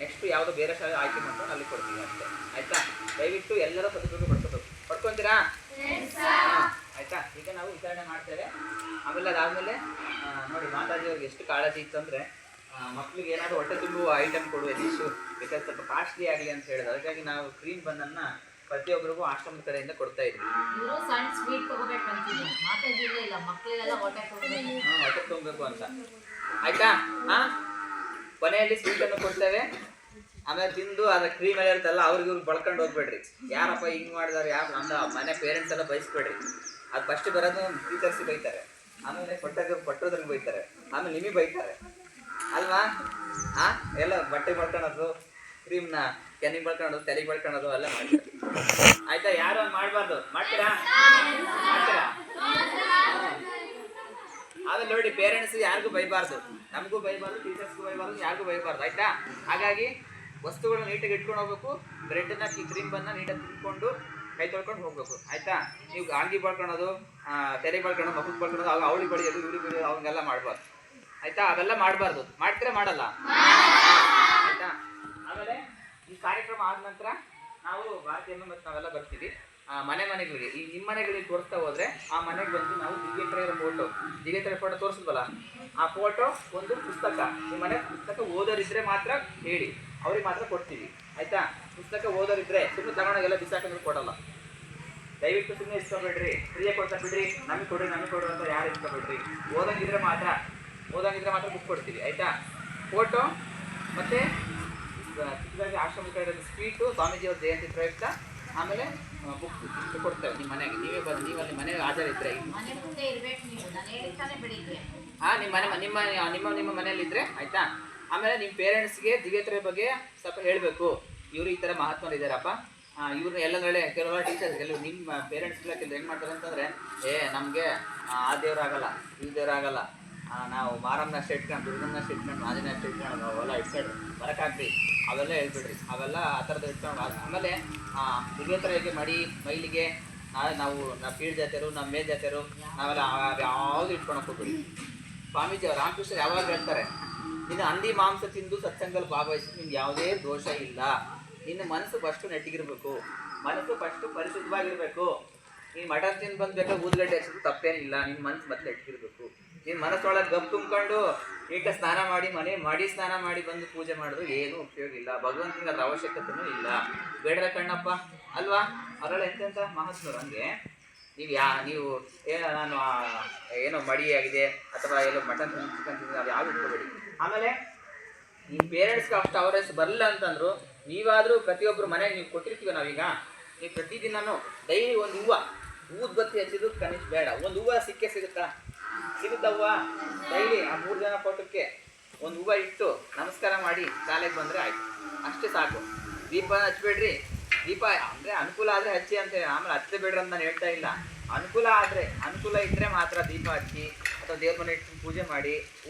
Next ಯಾವುದು ಬೇರೆ ಶಾಲೆ ಆಯ್ಕೆ ಮಾಡ್ಕೊಂಡು ಅಲ್ಲಿ ಕೊಡ್ತೀವಿ ಅಷ್ಟೇ. ಆಯ್ತಾ? ದಯವಿಟ್ಟು ಎಲ್ಲರೂ ಸದುಪಯೋಗ ಪಡ್ಕೋಬೇಕು ಪಡ್ಕೊಂತೀರಾ? ಆಯ್ತಾ? ಈಗ ನಾವು ವಿಚಾರಣೆ ಮಾಡ್ತೇವೆ. ಆಮೇಲೆ ಅದಾದಮೇಲೆ ನೋಡಿ ಮಾತಾಜಿ ಅವ್ರಿಗೆ ಎಷ್ಟು ಕಾಳಜಿ ಇತ್ತು ಅಂದರೆ ಮಕ್ಳಿಗೆ ಏನಾದರೂ ಹೊಟ್ಟೆ ತುಂಬುವ ಐಟಮ್ ಕೊಡುವ ಡಿಶ್ಶು ಬೇಕಾದ್ರೆ ಸ್ವಲ್ಪ ಕಾಸ್ಟ್ಲಿ ಆಗಲಿ ಅಂತ ಹೇಳಿದ್ರು. ಅದಕ್ಕಾಗಿ ನಾವು ಕ್ರೀಮ್ ಬಂದನ್ನು ಪ್ರತಿಯೊಬ್ಬರಿಗೂ ಆಶ್ರಮದ ಕಡೆಯಿಂದ ಕೊಡ್ತಾ ಇದ್ವಿ. ಸಣ್ಣ ಸ್ವೀಟ್ ಮಕ್ಕಳಿಗೆಲ್ಲ ತಗೋಬೇಕು ಹೊಟ್ಟೆ ತುಂಬಬೇಕು ಅಂತ. ಆಯ್ತಾ? ಹಾ? ಕೊನೆಯಲ್ಲಿ ಸ್ವೀಟ್ ಅನ್ನು ಕೊಡ್ತೇವೆ. ಆಮೇಲೆ ತಿಂದು ಅದ ಕ್ರೀಮ್ ಎಲ್ಲ ಇರುತ್ತಲ್ಲ, ಅವ್ರಿಗೆ ಇವ್ರಿಗೆ ಬಳ್ಕೊಂಡು ಹೋಗ್ಬೇಡ್ರಿ. ಯಾರಪ್ಪ ಹಿಂಗ್ ಮಾಡಿದಾರೆ, ಯಾರು ನಮ್ಮ ಮನೆ ಪೇರೆಂಟ್ಸ್ ಎಲ್ಲ ಬಯಸ್ಬೇಡ್ರಿ ಅದು ಫಸ್ಟ್ ಬರೋದು ಟೀಚರ್ಸ್ ಬೈತಾರೆ. ಆಮೇಲೆ ಕೊಟ್ಟಾಗ ಕೊಟ್ಟೋದ್ರಿಗೆ ಬೈತಾರೆ. ಆಮೇಲೆ ನಿಮಗೆ ಬೈತಾರೆ. ಅಲ್ವಾ? ಹಾ ಎಲ್ಲ ಬಟ್ಟೆ ಬಳ್ಕೊಳೋದು ಕ್ರೀಮ್ನ ಕೆನಿಗೆ ಬಳ್ಕೊಳೋದು, ತಲೆಗೆ ಬಳ್ಕೊಳೋದು, ಎಲ್ಲ ಮಾಡ್ತಾರೆ. ಆಯ್ತಾ? ಯಾರು ಮಾಡಬಾರ್ದು? ಮಾಡ್ತೀರಾ? ಆಮೇಲೆ ಪೇರೆಂಟ್ಸ್ ಯಾರಿಗೂ ಬೈಬಾರ್ದು. ನಮಗೂ ಬೈಬಾರ್ದು ಟೀಚರ್ಸ್ಗೂ ಬೈಬಾರ್ದು, ಯಾರಿಗೂ ಬೈಬಾರ್ದು, ಆಯ್ತಾ? ಹಾಗಾಗಿ ವಸ್ತುಗಳನ್ನ ನೀಟಾಗಿ ಇಟ್ಕೊಂಡು ಹೋಗ್ಬೇಕು ಬ್ರೆಡ್ನ ಕ್ರೀಮ್ ಬನ್ನ ನೀಟಾಗಿ ತಿನ್ಕೊಂಡು ಕೈ ತೊಳ್ಕೊಂಡು ಹೋಗ್ಬೇಕು, ಆಯ್ತಾ? ನೀವು ಗಾಂಗಿ ಬಳ್ಕೊಳೋದು ತೆರೆ ಬಳ್ಕೊಳೋದು ಮಗು ಬಳ್ಕೊಳೋದು ಅವಾಗ ಅವಳಿ ಬಡಿಯೋದು ಇವ್ರಿಗೆ ಬಡಿಯೋದು ಅವಂಗೆಲ್ಲ ಮಾಡಬಾರ್ದು. ಆಯ್ತಾ? ಅವೆಲ್ಲ ಮಾಡಬಾರ್ದು. ಮಾಡ್ತೀರಾ, ಮಾಡಲ್ಲ? ಆಯ್ತಾ? ಆಮೇಲೆ ಈ ಕಾರ್ಯಕ್ರಮ ಆದ ನಂತರ ನಾವು ಭಾರತೀಯ ಮತ್ತು ನಾವೆಲ್ಲ ಬರ್ತೀವಿ. ಮನೆ ಮನೆಗಳಿಗೆ. ಈ ನಿಮ್ಮ ಮನೆಗಳಿಗೆ ತೋರಿಸ್ತಾ ಹೋದ್ರೆ ಆ ಮನೆಗೆ ಬಂದು ನಾವು ದಿವ್ಯತ್ರಯರ ಫೋಟೋ ದಿವ್ಯತ್ರಯ ಫೋಟೋ ತೋರಿಸಿದ್ವಲ್ಲ? ಆ ಫೋಟೋ ಒಂದು ಪುಸ್ತಕ. ನಿಮ್ಮ ಮನೆ ಪುಸ್ತಕ ಓದೋರಿದ್ರೆ ಮಾತ್ರ ಹೇಳಿ. ಅವ್ರಿಗೆ ಮಾತ್ರ ಕೊಡ್ತೀವಿ. ಆಯ್ತಾ? ಪುಸ್ತಕ ಓದೋರಿದ್ರೆ ಸುಮ್ಮನೆ ತಗೊಂಡಾಗೆಲ್ಲ ಬಿಸಾಕಂದ್ರೆ ಕೊಡಲ್ಲ. ದಯವಿಟ್ಟು ಸುಮ್ಮನೆ ಇಸ್ಕೊಬೇಡ್ರಿ. ಫ್ರೀಯಾಗಿ ಕೊಡ್ತಾ ಬಿಡ್ರಿ. ನಮಗೆ ಕೊಡ್ರಿ, ನಮಗೆ ಕೊಡು ಅಂತ ಯಾರು ಇಸ್ಕೊಬೇಡ್ರಿ. ಓದಂಗಿದ್ರೆ ಮಾತ್ರ ಓದಂಗಿದ್ರೆ ಮಾತ್ರ ಬುಕ್ ಕೊಡ್ತೀವಿ. ಆಯ್ತಾ? ಫೋಟೋ ಮತ್ತೆ ಚಿಕ್ಕದಾಗಿ ಆಶ್ರಮ ಕಡೆ ಸ್ವೀಟು ಸ್ವಾಮೀಜಿಯವ್ರ ಜಯಂತಿ ಪ್ರಯುಕ್ತ. ಆಮೇಲೆ ಬುಕ್ ಕೊಡ್ತೇವೆ ನಿಮ್ಮ ಮನೆಗೆ. ನೀವೇ ಬಂದು ನೀವು. ಅಲ್ಲಿ ಮನೆಗೆ ಹಾಜರಿದ್ರೆ ಹಾಂ ನಿಮ್ಮ ಮನೆ ನಿಮ್ಮ ನಿಮ್ಮ ನಿಮ್ಮ ಮನೆಯಲ್ಲಿದ್ದರೆ ಆಯಿತಾ? ಆಮೇಲೆ ನಿಮ್ಮ ಪೇರೆಂಟ್ಸ್ಗೆ ದಿವ್ಯತರ ಬಗ್ಗೆ ಸ್ವಲ್ಪ ಹೇಳಬೇಕು. ಇವರು ಈ ಥರ ಮಹಾತ್ಮರಿದ್ದಾರಪ್ಪ ಇವ್ರನ್ನ ಎಲ್ಲಂದ್ರೆ ಕೆಲವು ಟೀಚರ್ಸ್ ಕೆಲವು ನಿಮ್ಮ ಪೇರೆಂಟ್ಸ್ಗೆಲ್ಲ ಕೆಲವು ಹೆಂಗೆ ಮಾಡ್ತಾರೆ ಅಂತಂದರೆ ಏ ನಮಗೆ ಆ ದೇವರಾಗಲ್ಲ ಈ ದೇವರಾಗಲ್ಲ ನಾವು ಮಾರಮ್ಮನ ಅಷ್ಟೇ ಇಟ್ಕೊಂಡು ದುರ್ಗಮ್ಮನ ಅಷ್ಟೇ ಇಟ್ಕೊಂಡು ಮಾದಿನ ಅಷ್ಟೇ ಇಟ್ಕೊಂಡು ಅವೆಲ್ಲ ಇಟ್ಕೊಂಡ್ರಿ ಬರಕಾಗ್ರಿ ಅವೆಲ್ಲ ಹೇಳ್ಬಿಡ್ರಿ. ಅವೆಲ್ಲ ಆ ಥರದ್ದು ಇಟ್ಕೊಂಡು ಆಮೇಲೆ ದಿವ್ಯತರ ಹೇಗೆ ಮಡಿ, ಮೈಲಿಗೆ, ನಾಳೆ ನಾವು ನಮ್ಮ ಪೀಡ್ ಜಾತಿಯರು ನಮ್ಮ ಮೇಲ್ ಜಾತಿಯರು ನಾವೆಲ್ಲ ಯಾವುದು ಇಟ್ಕೊಂಡು ಹೋಗ್ಬಿಡಿ. ಸ್ವಾಮೀಜಿ ಅವ್ರು ರಾಮಕೃಷ್ಣ ಯಾವಾಗ ಹೇಳ್ತಾರೆ? ನಿನ್ನ ಹಂದಿ ಮಾಂಸ ತಿಂದು ಸತ್ಸಂಗದಲ್ಲಿ ಭಾಗವಹಿಸಿ ನಿಮ್ಗೆ ಯಾವುದೇ ದೋಷ ಇಲ್ಲ. ನಿನ್ನ ಮನಸ್ಸು ಫಸ್ಟು ನೆಟ್ಟಿಗಿರ್ಬೇಕು. ಮನಸ್ಸು ಫಸ್ಟು ಪರಿಶುದ್ಧವಾಗಿರ್ಬೇಕು. ನೀನು ಮಟನ್ ತಿಂದು ಬಂದ್ಬೇಕಾ ಊದ್ಗಡ್ಡೆ ಹಚ್ಚಿದ್ರು ತಪ್ಪೇನಿಲ್ಲ. ನಿನ್ನ ಮನಸ್ಸು ಮತ್ತೆ ನೆಟ್ಟಿಗಿರ್ಬೇಕು. ನಿನ್ನ ಮನಸ್ಸೊಳಗೆ ಗಪ್ ತುಂಬ್ಕೊಂಡು ಈಗ ಸ್ನಾನ ಮಾಡಿ, ಮನೆ ಮಾಡಿ ಸ್ನಾನ ಮಾಡಿ ಬಂದು ಪೂಜೆ ಮಾಡಿದ್ರು ಏನೂ ಉಪಯೋಗ ಇಲ್ಲ. ಭಗವಂತನಿಗೆ ಅದ್ರ ಅವಶ್ಯಕತೆನೂ ಇಲ್ಲ. ಬೇಡ್ರ ಕಣ್ಣಪ್ಪ. ಅಲ್ವಾ? ಅವರೆಲ್ಲ ಎಂತೆಂಥ ಮಹತ್ವರು ಹಂಗೆ ನೀವು ಯಾ, ನೀವು ಏನೋ ನಾನು ಏನೋ ಏನೋ ಮಡಿಯಾಗಿದೆ ಅಥವಾ ಎಲ್ಲೋ ಮಟನ್ ಚಿಕನ್ ತಿಂದು ಯಾವುದು ಇಟ್ಕೋಬೇಡಿ ಆಮೇಲೆ ನಿಮ್ಮ ಪೇರೆಂಟ್ಸ್ಗೆ ಅಷ್ಟು ಅವರೇಸ್ ಬರಲ್ಲ ಅಂತಂದ್ರು ನೀವಾದರೂ ಪ್ರತಿಯೊಬ್ಬರು ಮನೆಗೆ ನೀವು ಕೊಟ್ಟಿರ್ತೀವಿ ನಾವೀಗ? ನೀವು ಪ್ರತಿದಿನನೂ ಡೈಲಿ ಒಂದು ಹೂವು ಹೂದ್ ಬತ್ತಿ ಕನಿಷ್ಠ ಬೇಡ. ಒಂದು ಹೂವು ಸಿಕ್ಕೇ ಸಿಗುತ್ತಾ? ಸಿಗುತ್ತಾ ಹೂವು ಡೈಲಿ ಆ ಮೂರು ಜನ ಫೋಟೋಕ್ಕೆ ಒಂದು ಹೂವು ಇಟ್ಟು ನಮಸ್ಕಾರ ಮಾಡಿ ಶಾಲೆಗೆ ಬಂದರೆ ಆಯ್ತು. ಅಷ್ಟೇ ಸಾಕು. ದೀಪ ಹಚ್ಬೇಡ್ರಿ. ದೀಪ ಅಂದರೆ ಅನುಕೂಲ ಆದರೆ ಹಚ್ಚಿ ಅಂತ ಆಮೇಲೆ ಹಚ್ಚೇ ಬೇಡ್ರಿ ಅಂತ ನಾನು ಹೇಳ್ತಾ ಇಲ್ಲ. ಅನುಕೂಲ ಆದರೆ, ಅನುಕೂಲ ಇದ್ದರೆ ಮಾತ್ರ ದೀಪ ಹಚ್ಚಿ ಅಥವಾ ದೇವ್ರ ಮನೆ ಇಟ್ಟು ಪೂಜೆ ಮಾಡಿ